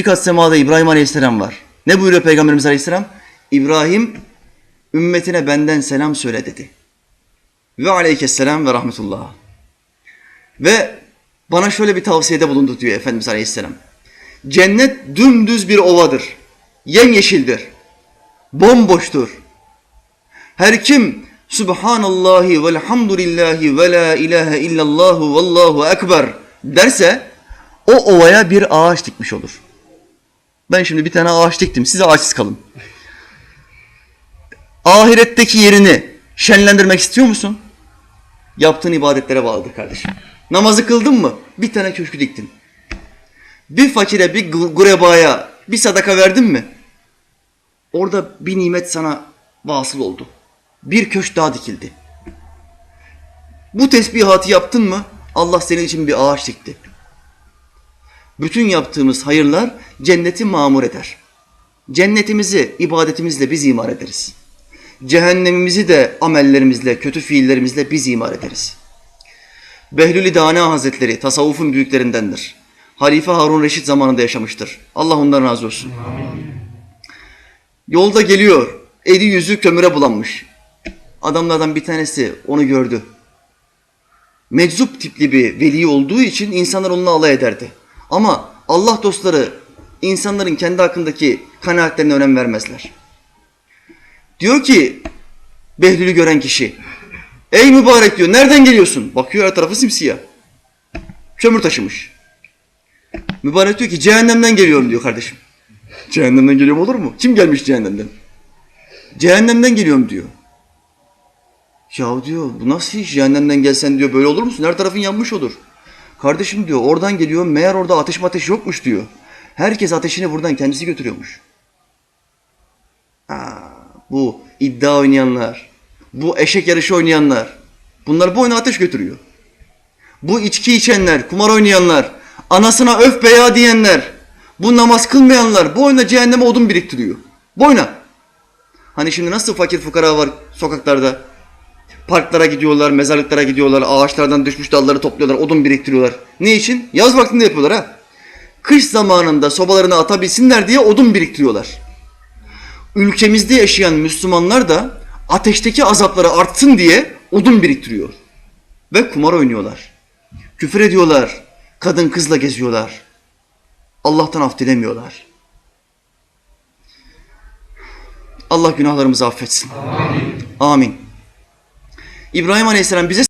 Kat semada İbrahim Aleyhisselam var. Ne buyuruyor Peygamberimiz Aleyhisselam? İbrahim ümmetine benden selam söyle dedi. Ve aleykesselam ve rahmetullah. Ve bana şöyle bir tavsiyede bulundu diyor Efendimiz Aleyhisselam. Cennet dümdüz bir ovadır. Yemyeşildir. Bomboştur. Her kim Subhanallahi velhamdülillahi ve la ilahe illallahu vallahu ekber derse o ovaya bir ağaç dikmiş olur. Ben şimdi bir tane ağaç diktim. Siz ağaçsız kalın. Ahiretteki yerini şenlendirmek istiyor musun? Yaptığın ibadetlere bağlıdır kardeşim. Namazı kıldın mı? Bir tane köşkü diktin. Bir fakire, bir gu- gurebaya bir sadaka verdin mi? Orada bir nimet sana vasıl oldu. Bir köşk daha dikildi. Bu tesbihatı yaptın mı? Allah senin için bir ağaç dikti. Bütün yaptığımız hayırlar cenneti mamur eder. Cennetimizi ibadetimizle biz imar ederiz. Cehennemimizi de amellerimizle, kötü fiillerimizle biz imar ederiz. Behlül-i Dana Hazretleri tasavvufun büyüklerindendir. Halife Harun Reşit zamanında yaşamıştır. Allah ondan razı olsun. Yolda geliyor. Eli yüzü kömüre bulanmış. Adamlardan bir tanesi onu gördü. Meczup tipli bir veli olduğu için insanlar onunla alay ederdi. Ama Allah dostları insanların kendi hakkındaki kanaatlerine önem vermezler. Diyor ki Behlül'ü gören kişi, ey mübarek diyor, nereden geliyorsun? Bakıyor her tarafı simsiyah. Kömür taşımış. Mübarek diyor ki cehennemden geliyorum diyor kardeşim. Cehennemden geliyorum olur mu? Kim gelmiş cehennemden? Cehennemden geliyorum diyor. Ya diyor bu nasıl iş cehennemden gelsen diyor böyle olur musun? Her tarafın yanmış olur. Kardeşim diyor oradan geliyor meğer orada ateş ateş yokmuş diyor. Herkes ateşini buradan kendisi götürüyormuş. Aa, bu iddia oynayanlar, bu eşek yarışı oynayanlar bunlar bu oyuna ateş götürüyor. Bu içki içenler, kumar oynayanlar, anasına öf beya diyenler, bu namaz kılmayanlar bu oyuna cehenneme odun biriktiriyor. Bu oyuna. Hani şimdi nasıl fakir fukara var sokaklarda? Parklara gidiyorlar, mezarlıklara gidiyorlar, ağaçlardan düşmüş dalları topluyorlar, odun biriktiriyorlar. Ne için? Yaz vaktinde yapıyorlar ha. Kış zamanında sobalarını atabilsinler diye odun biriktiriyorlar. Ülkemizde yaşayan Müslümanlar da ateşteki azapları artsın diye odun biriktiriyor. Ve kumar oynuyorlar. Küfür ediyorlar. Kadın kızla geziyorlar. Allah'tan af dilemiyorlar. Allah günahlarımızı affetsin. Amin. İbrahim Aleyhisselam bize